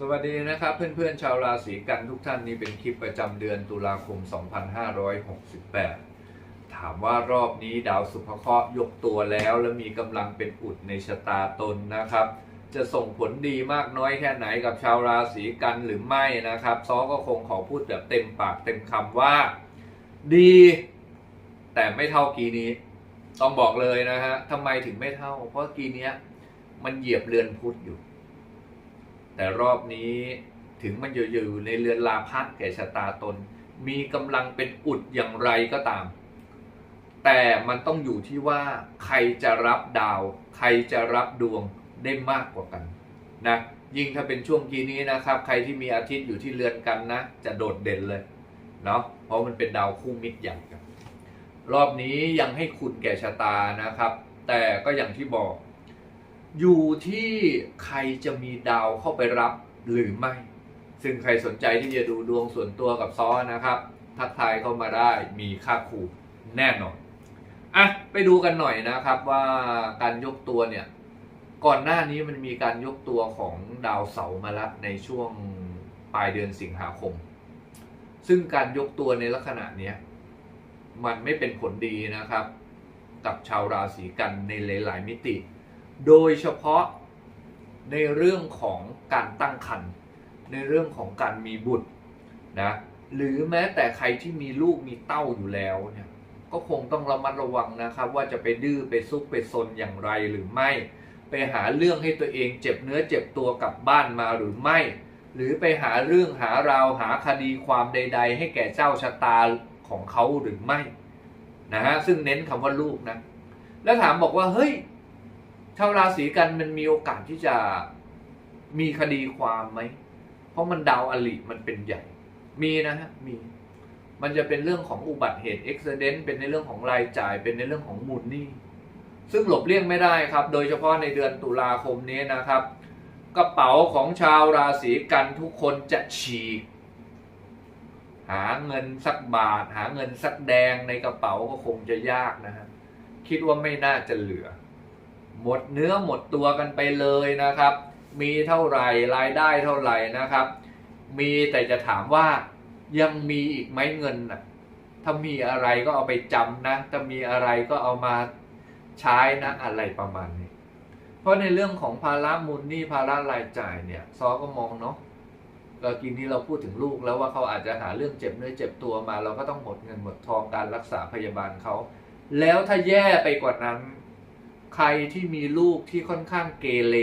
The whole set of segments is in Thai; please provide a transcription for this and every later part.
สวัสดีนะครับเพื่อนๆชาวราศีกันทุกท่านนี่เป็นคลิปประจำเดือนตุลาคม 2568 ถามว่ารอบนี้ดาวสุภเคราะห์ยกตัวแล้วและมีกำลังเป็นอุดในชะตาตนนะครับ จะส่งผลดีมากน้อยแค่ไหนกับชาวราศีกันหรือไม่นะครับซอก็คงขอพูดแบบเต็มปากเต็มคำว่า ดี แต่ไม่เท่ากีนี้ ต้องบอกเลยนะฮะทำไมถึงไม่เท่า เพราะกีนี้มันเหยียบเรือนพุธอยู่ แต่รอบนี้ถึงมันอยู่ในเรือนลาพักแก่ชะตาตน มีกำลังเป็นอุดอย่างไรก็ตาม แต่มันต้องอยู่ที่ว่าใครจะรับดาว ใครจะรับดวงได้มากกว่ากันนะยิ่งถ้าเป็นช่วงกีนี้นะครับ ใครที่มีอาทิตย์อยู่ที่เรือนกันนะ จะโดดเด่นเลยเนาะเพราะมันเป็นดาวคู่มิตรใหญ่กันรอบนี้ยังให้คุณแก่ชะตานะครับ แต่ก็อย่างที่บอก อยู่ที่ใครจะมีดาวเข้าไปรับหรือไม่ ซึ่งใครสนใจที่จะดูดวงส่วนตัวกับซ้อนะครับ ทักทายเข้ามาได้มีค่าคูแน่นอนอะไปดูกันหน่อยนะครับว่าการยกตัวเนี่ย ก่อนหน้านี้มันมีการยกตัวของดาวเสาร์มาล้วในช่วงปลายเดือนสิงหาคม ซึ่งการยกตัวในลักษณะเนี้ยมันไม่เป็นผลดีนะครับ กับชาวราศีกันในหลาย ๆ มิติ โดยเฉพาะในเรื่องของการตั้งครรภ์ในเรื่องของการมีบุตรนะหรือแม้แต่ใครที่มีลูกมีเต้าอยู่แล้วเนี่ยก็คงต้องระมัดระวังนะครับ ว่าจะไปดื้อไปซุกไปซนอย่างไรหรือไม่ ไปหาเรื่องให้ตัวเองเจ็บเนื้อเจ็บตัวกลับบ้านมาหรือไม่ หรือไปหาเรื่องหาราวหาคดีความใด ๆ ให้แก่เจ้าชะตาของเขาหรือไม่นะฮะซึ่งเน้นคำว่าลูกนะ แล้วถามบอกว่าเฮ้ย ชาวราศีกันมันมีโอกาสที่จะมีคดีความไหม เพราะมันดาวอลิมันเป็นใหญ่ มีนะฮะ มี มันจะเป็นเรื่องของอุบัติเหตุเอ็กซ์เดนเป็นในเรื่องของรายจ่าย เป็นในเรื่องของมูลหนี้ ซึ่งหลบเลี่ยงไม่ได้ครับ โดยเฉพาะในเดือนตุลาคมนี้นะครับ กระเป๋าของชาวราศีกันทุกคนจะฉีก หาเงินสักบาท หาเงินสักแดงในกระเป๋าก็คงจะยากนะฮะ คิดว่าไม่น่าจะเหลือ หมดเนื้อหมดตัวกันไปเลยนะครับ มีเท่าไหร่รายได้เท่าไหร่นะครับ มีแต่จะถามว่ายังมีอีกไหมเงินน่ะถ้ามีอะไรก็เอาไปจำนะถ้ามีอะไรก็เอามาใช้นะอะไรประมาณนี้ เพราะในเรื่องของภาระมูลหนี้ภาระรายจ่ายเนี่ยซอก็มองเนาะเรากินที่เราพูดถึงลูกแล้วว่าเขาอาจจะหาเรื่องเจ็บเนื้อเจ็บตัวมา เราก็ต้องหมดเงินหมดทองการรักษาพยาบาลเขา แล้วถ้าแย่ไปกว่านั้น ใครที่มีลูกที่ค่อนข้างเกเร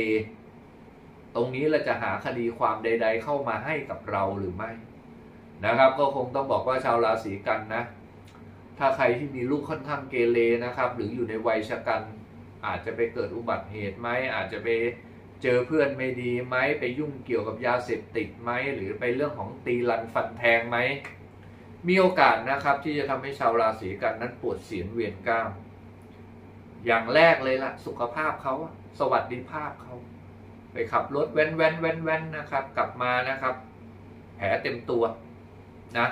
ตรงนี้เราจะหาคดีความใด ๆ เข้ามาให้กับเราหรือไม่นะครับ ก็คงต้องบอกว่าชาวราศีกันนะ ถ้าใครที่มีลูกค่อนข้างเกเรนะครับ หรืออยู่ในวัยชะกัน อาจจะไปเกิดอุบัติเหตุไหมอาจจะไปเจอเพื่อนไม่ดีไหมไปยุ่งเกี่ยวกับยาเสพติดไหมหรือไปเรื่องของตีรันฟันแทงไหมมีโอกาสนะครับที่จะทำให้ชาวราศีกันนั้นปวดเสียนเวียนก้าว อย่างแรกเลยละสุขภาพเขาสวัสดิภาพเขาไปขับรถแว้นแว้นแว้นแว้นนะครับ กลับมานะครับ แผลเต็มตัวนะ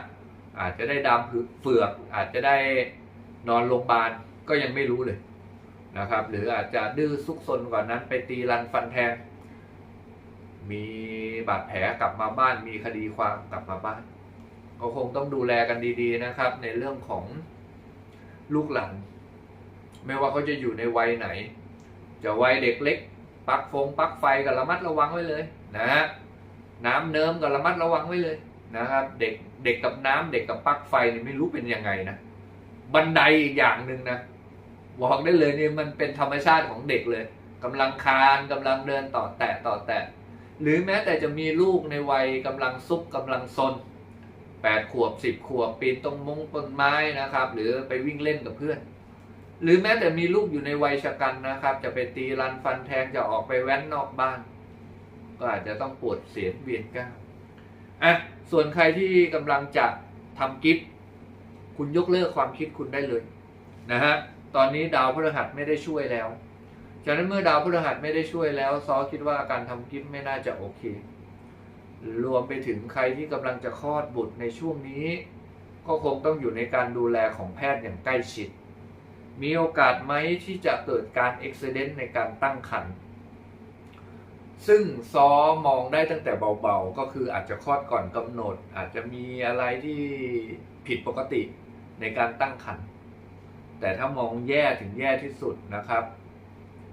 อาจจะได้ดามเฟือก อาจจะได้นอนโรงพยาบาลก็ยังไม่รู้เลยนะครับ หรืออาจจะดื้อซุกซนกว่านั้นไปตีรันฟันแทง มีบาดแผลกลับมาบ้าน มีคดีความกลับมาบ้านก็คงต้องดูแลกันดี ๆนะครับ ในเรื่องของลูกหลาน ไม่ว่าเขาจะอยู่ในวัยไหน จะวัยเด็กเล็กปักฟงปักไฟก็ระมัดระวังไว้เลยนะฮะน้ำเนิมก็ระมัดระวังไว้เลยนะครับเด็กเด็กกับน้ำเด็กกับปักไฟนี่ไม่รู้เป็นยังไงนะบันไดอีกอย่างหนึ่งนะบอกได้เลยนี่มันเป็นธรรมชาติของเด็กเลยกำลังคานกำลังเดินต่อแตะต่อแตะ หรือแม้แต่จะมีลูกในวัยกำลังซุกกำลังซนแปดขวบสิบขวบปีนตรงมงต้นไม้นะครับ หรือไปวิ่งเล่นกับเพื่อน หรือแม้แต่มีลูกอยู่ในวัยชะกันนะครับ จะไปตีรันฟันแทงจะออกไปแว้นนอกบ้าน ก็อาจจะต้องปวดเสียนเวียนก้าวอะส่วนใครที่กำลังจะทำกิฟต์คุณยกเลิกความคิดคุณได้เลยนะฮะตอนนี้ดาวพฤหัสไม่ได้ช่วยแล้วฉะนั้นเมื่อดาวพฤหัสไม่ได้ช่วยแล้วซอคิดว่าการทำกิฟต์ไม่น่าจะโอเค รวมไปถึงใครที่กำลังจะคลอดบุตรในช่วงนี้ ก็คงต้องอยู่ในการดูแลของแพทย์อย่างใกล้ชิด มีโอกาสไหมที่จะเกิดการเอ็กซิเดนต์ในการตั้งครรภ์ซึ่งซ้อมองได้ตั้งแต่เบาๆ ก็คืออาจจะคลอดก่อนกำหนด อาจจะมีอะไรที่ผิดปกติในการตั้งครรภ์แต่ถ้ามองแย่ถึงแย่ที่สุดนะครับ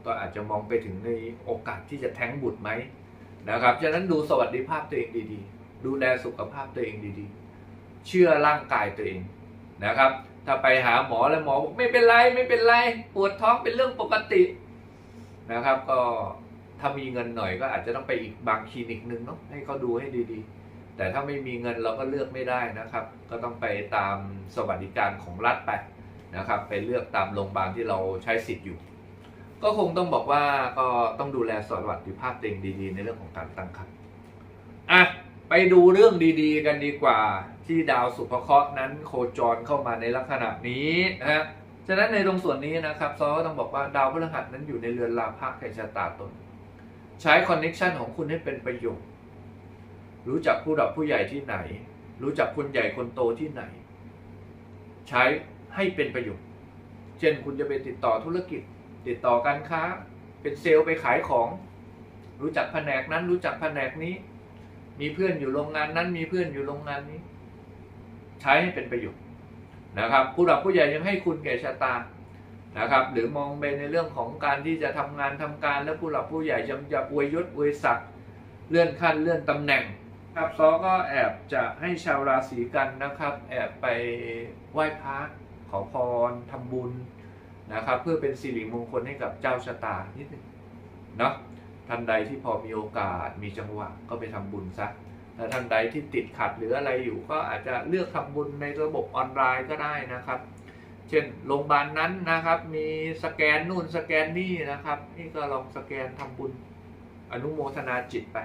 ก็อาจจะมองไปถึงในโอกาสที่จะแท้งบุตรไหมนะครับฉะนั้นดูสวัสดิภาพตัวเองดีๆ ดูแลสุขภาพตัวเองดีๆ เชื่อร่างกายตัวเองนะครับ ถ้าไปหาหมอแล้วหมอบอกไม่เป็นไรไม่เป็นไร ปวดท้องเป็นเรื่องปกตินะครับ ก็ถ้ามีเงินหน่อยก็อาจจะต้องไปอีกบางคลินิกหนึ่งเนาะให้เขาดูให้ดีๆ แต่ถ้าไม่มีเงินเราก็เลือกไม่ได้นะครับ ก็ต้องไปตามสวัสดิการของรัฐไปนะครับ ไปเลือกตามโรงพยาบาลที่เราใช้สิทธิ์อยู่ ก็คงต้องบอกว่าก็ต้องดูแลสวัสดิภาพตัวเองดี ๆ ในเรื่องของการตั้งครรภ์อะไปดูเรื่องดี ๆ กันดีกว่า ที่ดาวสุภเคราะห์นั้นโคจรเข้ามาในลักษณะนี้นะฮะฉะนั้นในตรงส่วนนี้นะครับซอก็ต้องบอกว่าดาวพฤหัสนั้นอยู่ในเรือนราภะแห่งชะตาตน ใช้คอนเน็ชันของคุณให้เป็นประโยชน์รู้จักผู้หลักผู้ใหญ่ที่ไหน รู้จักคนใหญ่คนโตที่ไหน ใช้ให้เป็นประโยชน์ เช่นคุณจะไปติดต่อธุรกิจ ติดต่อการค้า เป็นเซลล์ไปขายของ รู้จักแผนกนั้นรู้จักแผนกนี้ มีเพื่อนอยู่โรงงานนั้นมีเพื่อนอยู่โรงงานนี้ ใช้ให้เป็นประโยชน์นะครับผู้หลักผู้ใหญ่ยังให้คุณแก่ชะตานะครับ หรือมองไปในเรื่องของการที่จะทำงานทำการ แล้วผู้หลักผู้ใหญ่ยังจะอวยยศอวยศักดิ์เลื่อนขั้นเลื่อนตำแหน่งครับซอก็แอบจะให้ชาวราศีกันนะครับ แอบไปไหว้พระขอพรทำบุญนะครับ เพื่อเป็นสิริมงคลให้กับเจ้าชะตานิดหนึ่งเนาะท่านใดที่พอมีโอกาสมีจังหวะก็ไปทำบุญซะ ท่านใดที่ติดขัดหรืออะไรอยู่ก็อาจจะเลือกทำบุญในระบบออนไลน์ก็ได้นะครับ เช่นโรงพยาบาลนั้นนะครับ มีสแกนนู่นสแกนนี่นะครับ นี่ก็ลองสแกนทำบุญอนุโมทนาจิตไป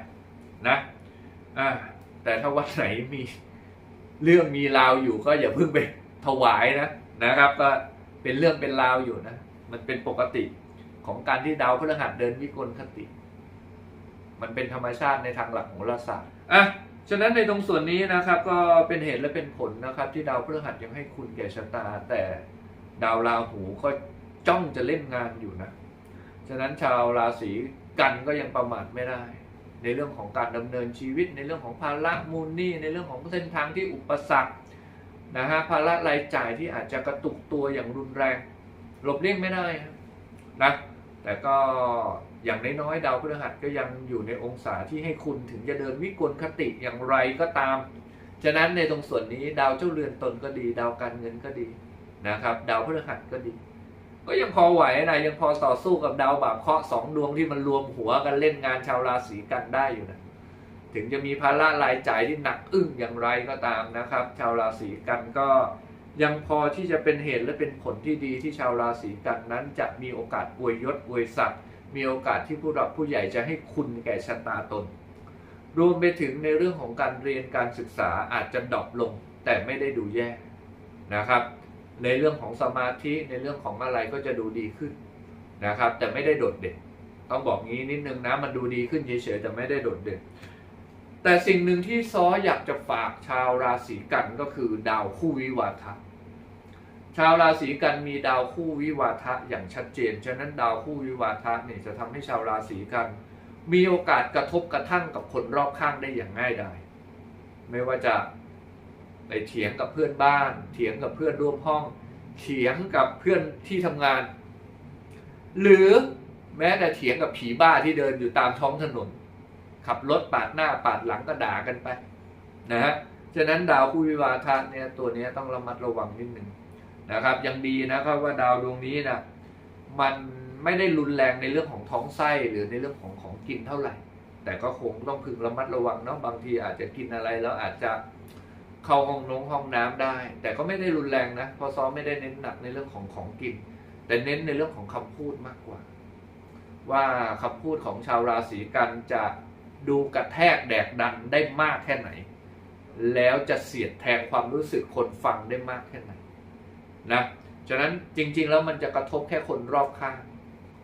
นะอ่าแต่ถ้าวัดไหนมีเรื่องมีราวอยู่ก็อย่าเพิ่งไปถวายนะนะครับ ก็เป็นเรื่องเป็นราวอยู่นะ มันเป็นปกติของการที่ดาวพฤหัสเดินวิกลคติ มันเป็นธรรมชาติในทางหลักของโหราศาสตร์ อะฉะนั้นในตรงส่วนนี้นะครับก็เป็นเหตุและเป็นผลนะครับ ที่ดาวพฤหัสยังให้คุณแก่ชะตา แต่ดาวราหูก็จ้องจะเล่นงานอยู่นะฉะนั้นชาวราศีกันก็ยังประมาทไม่ได้ ในเรื่องของการดำเนินชีวิต ในเรื่องของภาระมูลหนี้ในเรื่องของเส้นทางที่อุปสรรคนะฮะภาระรายจ่ายที่อาจจะกระตุกตัวอย่างรุนแรง หลบเลี่ยงไม่ได้นะแต่ก็ อย่างน้อยๆดาวพฤหัสก็ยังอยู่ในองศาที่ให้คุณถึงจะเดินวิกลคติอย่างไรก็ตาม ฉะนั้นในตรงส่วนนี้ดาวเจ้าเรือนตนก็ดี ดาวการเงินก็ดีนะครับ ดาวพฤหัสก็ดี ก็ยังพอไหวนะยังพอต่อสู้กับดาวบาปเคราะห์สองดวงที่มันรวมหัวกันเล่นงานชาวราศีกันได้อยู่นะถึงจะมีภาระรายจ่ายที่หนักอึ้งอย่างไรก็ตามนะครับ ชาวราศีกันก็ยังพอที่จะเป็นเหตุและเป็นผลที่ดีที่ชาวราศีกันนั้นจะมีโอกาสอวยยศอวยศักดิ์ มีโอกาสที่ผู้หลักผู้ใหญ่จะให้คุณแก่ชะตาตน รวมไปถึงในเรื่องของการเรียนการศึกษาอาจจะดรอปลง แต่ไม่ได้ดูแย่นะครับ ในเรื่องของสมาธิในเรื่องของอะไรก็จะดูดีขึ้นนะครับ แต่ไม่ได้โดดเด่นต้องบอกงี้นิดนึงนะมันดูดีขึ้นเฉยๆแต่ไม่ได้โดดเด่น แต่สิ่งหนึ่งที่ซ้ออยากจะฝากชาวราศีกันก็คือดาวคู่วิวาทะ ชาวราศีกันมีดาวคู่วิวาทะอย่างชัดเจน ฉะนั้นดาวคู่วิวาทะเนี่ยจะทำให้ชาวราศีกันมีโอกาสกระทบกระทั่งกับคนรอบข้างได้อย่างง่ายดาย ไม่ว่าจะไปเถียงกับเพื่อนบ้าน เถียงกับเพื่อนร่วมห้อง เถียงกับเพื่อนที่ทำงาน หรือแม้แต่เถียงกับผีบ้าที่เดินอยู่ตามท้องถนน ขับรถปาดหน้าปาดหลังก็ด่ากันไปนะฮะ ฉะนั้นดาวคู่วิวาทะเนี่ยตัวนี้ต้องระมัดระวังนิดหนึ่ง นะครับ ยังดีนะครับว่าดาวดวงนี้นะมันไม่ได้รุนแรงในเรื่องของท้องไส้หรือในเรื่องของของกินเท่าไหร่ แต่ก็คงต้องพึงระมัดระวังเนาะบางทีอาจจะกินอะไรแล้วอาจจะเข้าห้องน้องห้องน้ำได้ แต่ก็ไม่ได้รุนแรงนะเพราะซ้อมไม่ได้เน้นหนักในเรื่องของของกิน แต่เน้นในเรื่องของคำพูดมากกว่า ว่าคำพูดของชาวราศีกันจะดูกระแทกแดกดันได้มากแค่ไหน แล้วจะเสียดแทงความรู้สึกคนฟังได้มากแค่ไหน นะฉะนั้นจริง ๆ แล้วมันจะกระทบแค่คนรอบข้าง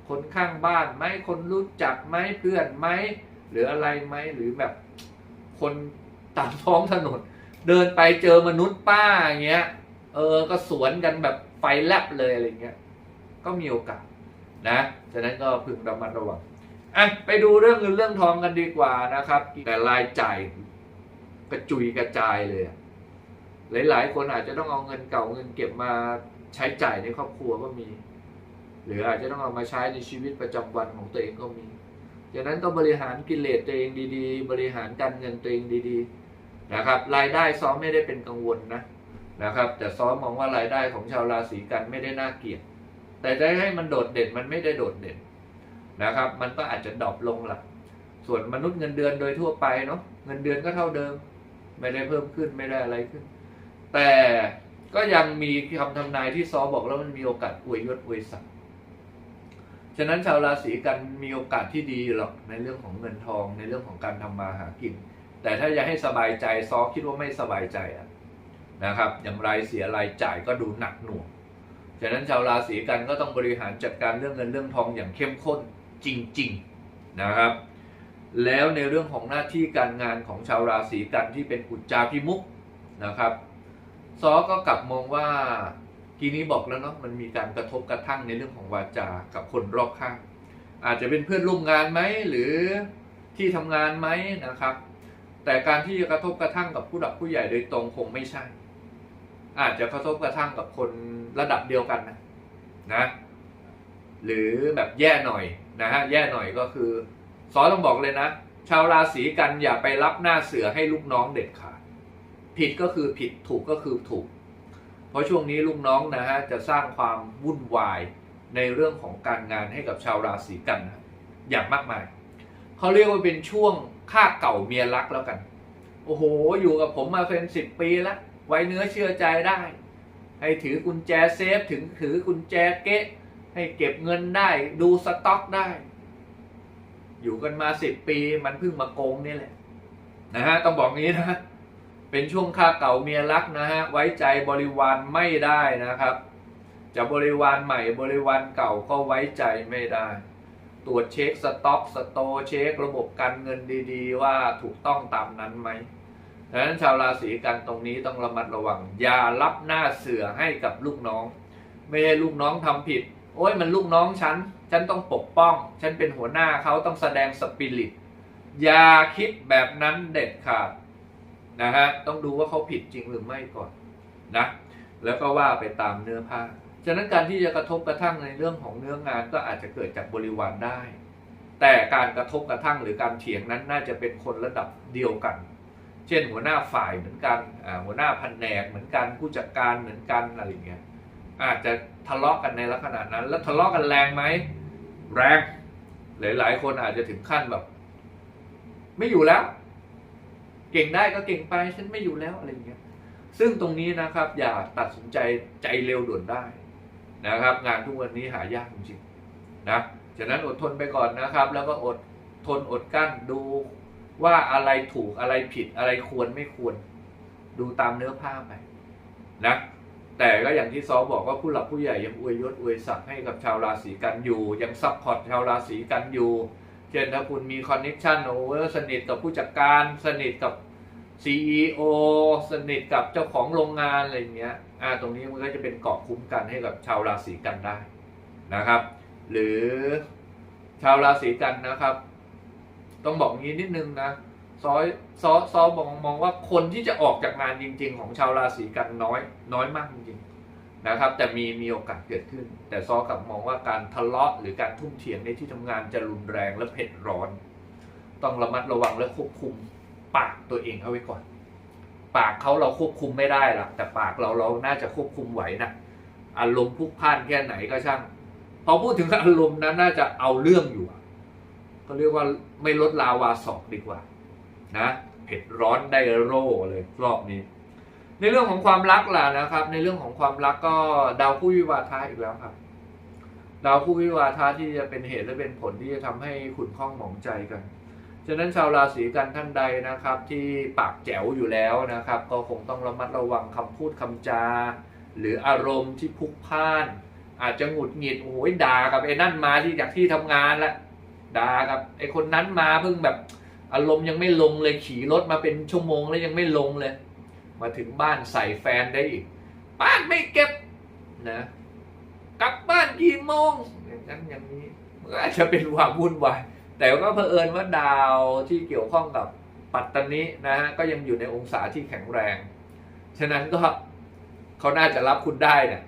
คนข้างบ้านไหมคนรู้จักไหมเพื่อนไหมหรืออะไรไหมหรือแบบคนตามท้องถนน เดินไปเจอมนุษย์ป้าอย่างเงี้ยเออก็สวนกันแบบไฟแลบเลยอะไรเงี้ยก็มีโอกาสนะฉะนั้นก็พึงระมัดระวังอะไปดูเรื่องเงินเรื่องทองกันดีกว่านะครับ แต่รายจ่ายกระจุยกระจายเลยอะ หลาย ๆ คนอาจจะต้องเอาเงินเก่าเงินเก็บมาใช้จ่ายในครอบครัวก็มี หรืออาจจะต้องเอามาใช้ในชีวิตประจำวันของตัวเองก็มีดังนั้นต้องบริหารกิเลสตัวเองดีๆ บริหารการเงินตัวเองดีๆนะครับ รายได้ซ้อมไม่ได้เป็นกังวลนะนะครับ แต่ซ้อมมองว่ารายได้ของชาวราศีกันไม่ได้น่าเกลียดแต่จะให้มันโดดเด่นมันไม่ได้โดดเด่นนะครับ มันก็อาจจะดรอปลงละส่วนมนุษย์เงินเดือนโดยทั่วไปเนาะเงินเดือนก็เท่าเดิม ไม่ได้เพิ่มขึ้นไม่ได้อะไรขึ้น แต่ก็ยังมีคำทำนายที่ซอบอกแล้วมันมีโอกาสอวยยศอวยศักดิ์ฉะนั้นชาวราศีกันมีโอกาสที่ดีหรอกในเรื่องของเงินทองในเรื่องของการทำมาหากิน แต่ถ้าอยากให้สบายใจซอคิดว่าไม่สบายใจอะนะครับ อย่างรเสียรายจ่ายก็ดูหนักหน่วงฉะนั้นชาวราศีกันก็ต้องบริหารจัดการเรื่องเงินเรื่องทองอย่างเข้มข้นจริง ๆนะครับ แล้วในเรื่องของหน้าที่การงานของชาวราศีกันที่เป็นอุจจาพิมุกนะครับ ซอก็กลับมองว่าทีนี้บอกแล้วเนาะมันมีการกระทบกระทั่งในเรื่องของวาจากับคนรอบข้าง อาจจะเป็นเพื่อนร่วมงานไหมหรือที่ทำงานไหมนะครับ แต่การที่จะกระทบกระทั่งกับผู้หลักผู้ใหญ่โดยตรงคงไม่ใช่ อาจจะกระทบกระทั่งกับคนระดับเดียวกันนะนะหรือแบบแย่หน่อยนะฮะแย่หน่อยก็คือซอต้องบอกเลยนะ ชาวราศีกันอย่าไปรับหน้าเสือให้ลูกน้องเด็ดขาด ผิดก็คือผิดถูกก็คือถูก เพราะช่วงนี้ลูกน้องนะฮะจะสร้างความวุ่นวายในเรื่องของการงานให้กับชาวราศีกันอย่างมากมายเขาเรียกว่าเป็นช่วงค่าเก่าเมียรักแล้วกัน โอ้โห อยู่กับผมมาเป็นสิบปีแล้ว ไว้เนื้อเชื่อใจได้ ให้ถือกุญแจเซฟถึงถือกุญแจเก๊ะ ให้เก็บเงินได้ดูสต็อกได้ อยู่กันมาสิบปีมันเพิ่งมาโกงนี่แหละนะฮะต้องบอกงี้นะ เป็นช่วงค่าเก่าเมียรักนะฮะ ไว้ใจบริวารไม่ได้นะครับ จะบริวารใหม่บริวารเก่าก็ไว้ใจไม่ได้ ตรวจเช็คสต็อกสโตเช็คระบบการเงินดีๆ ว่าถูกต้องตามนั้นไหมดังนั้นชาวราศีกันตรงนี้ต้องระมัดระวัง อย่ารับหน้าเสือให้กับลูกน้อง ไม่ให้ลูกน้องทำผิด โอ้ยมันลูกน้องฉัน ฉันต้องปกป้อง ฉันเป็นหัวหน้าเขาต้องแสดงสปิริต อย่าคิดแบบนั้นเด็ดขาด นะฮะต้องดูว่าเขาผิดจริงหรือไม่ก่อนนะแล้วก็ว่าไปตามเนื้อผ้าฉะนั้นการที่จะกระทบกระทั่งในเรื่องของเนื้องานก็อาจจะเกิดจากบริวารได้ แต่การกระทบกระทั่งหรือการเถียงนั้นน่าจะเป็นคนระดับเดียวกัน เช่น หัวหน้าฝ่ายเหมือนกันหัวหน้าแผนกเหมือนกันผู้จัดการเหมือนกันอะไรอย่างเงี้ยอาจจะทะเลาะกันในลักษณะนั้น แล้วทะเลาะกันแรงไหมแรงหลายๆคนอาจจะถึงขั้นแบบ ไม่อยู่แล้ว เก่งได้ก็เก่งไปฉันไม่อยู่แล้วอะไรอย่างเงี้ยซึ่งตรงนี้นะครับ อย่าตัดสินใจใจเร็วด่วนได้นะครับ งานทุกวันนี้หายากจริงๆนะฉะนั้นอดทนไปก่อนนะครับ แล้วก็อดทนอดกั้นดูว่าอะไรถูกอะไรผิดอะไรควรไม่ควร ดูตามเนื้อผ้าไปนะแต่ก็อย่างที่ซอบอกว่าผู้หลักผู้ใหญ่ยังอวยยศอวยศักดิ์ให้กับชาวราศีกันอยู่ ยังซัพพอร์ตชาวราศีกันอยู่ เช่นถ้าคุณมีคอนเน็ชันโอเวอร์สนิทกับผู้จัดการสนิทกับ CEO สนิทกับเจ้าของโรงงานอะไรอย่างเงี้ยอ่าตรงนี้มันก็จะเป็นเกาะคุ้มกันให้กับชาวราศีกันได้นะครับ หรือชาวราศีกันนะครับ ต้องบอกงี้นิดนึงนะซอยซอซอมองมองว่าคนที่จะออกจากงานจริง ๆ ของชาวราศีกันน้อย น้อยมากจริงๆ นะครับ แต่มีมีโอกาสเกิดขึ้น แต่ซอกลับมองว่าการทะเลาะหรือการทุ่มเถียงในที่ทำงานจะรุนแรงและเผ็ดร้อน ต้องระมัดระวังและควบคุมปากตัวเองเอาไว้ก่อน ปากเขาเราควบคุมไม่ได้หรอกแต่ปากเราเราน่าจะควบคุมไหวนะอารมณ์พลุกพล่านแค่ไหนก็ช่าง พอพูดถึงอารมณ์นั้นน่าจะเอาเรื่องอยู่อะเขาเรียกว่าไม่ลดลาวาสอกดีกว่า นะเผ็ดร้อนได้โร่เลยรอบนี้ ในเรื่องของความรักล่ะนะครับ ในเรื่องของความรักก็ดาวคู่วิวาทะอีกแล้วครับ ดาวคู่วิวาทะที่จะเป็นเหตุและเป็นผลที่จะทำให้ขุนข้องหมองใจกันฉะนั้นชาวราศีกันท่านใดนะครับ ที่ปากแจ๋วอยู่แล้วนะครับ ก็คงต้องระมัดระวังคำพูดคำจา หรืออารมณ์ที่พลุกพล่าน อาจจะหงุดหงิดโอ้ยด่ากับไอ้นั่นมาที่จากที่ทำงานละด่ากับไอ้คนนั้นมาเพิ่งแบบอารมณ์ยังไม่ลงเลยขี่รถมาเป็นชั่วโมงแล้วยังไม่ลงเลย มาถึงบ้านใส่แฟนได้อีก บ้านไม่เก็บนะ กลับบ้านกี่โมงอย่างนั้นอย่างนี้มันก็อาจจะเป็นความวุ่นวายแต่ก็เผอิญว่าดาวที่เกี่ยวข้องกับปัตตานีนะฮะก็ยังอยู่ในองศาที่แข็งแรง ฉะนั้นก็เขาน่าจะรับคุณได้นี่ย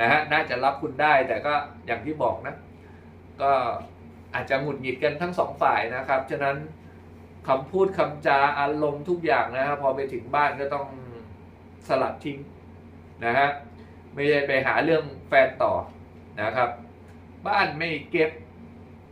นะฮะน่าจะรับคุณได้แต่ก็อย่างที่บอกนะ ก็อาจจะหงุดหงิดกันทั้งสองฝ่ายนะครับ ฉะนั้นคำพูดคำจาอารมณ์ทุกอย่างนะครับพอไปถึงบ้านก็ต้อง สลัดทิ้งนะฮะไม่ใช่ไปหาเรื่องแฟนต่อนะครับ บ้านไม่เก็บ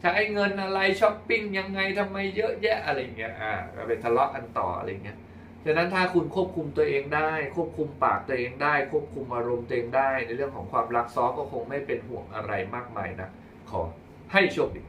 ใช้เงินอะไรช้อปปิ้งยังไงทำไมเยอะแยะอะไรเงี้ยอ่าก็ไปทะเลาะกันต่ออะไรเงี้ยฉะนั้นถ้าคุณควบคุมตัวเองได้ ควบคุมปากตัวเองได้ ควบคุมอารมณ์ตัวเองได้ ในเรื่องของความรักซ้อก็คงไม่เป็นห่วงอะไรมากมายนะขอให้โชคดี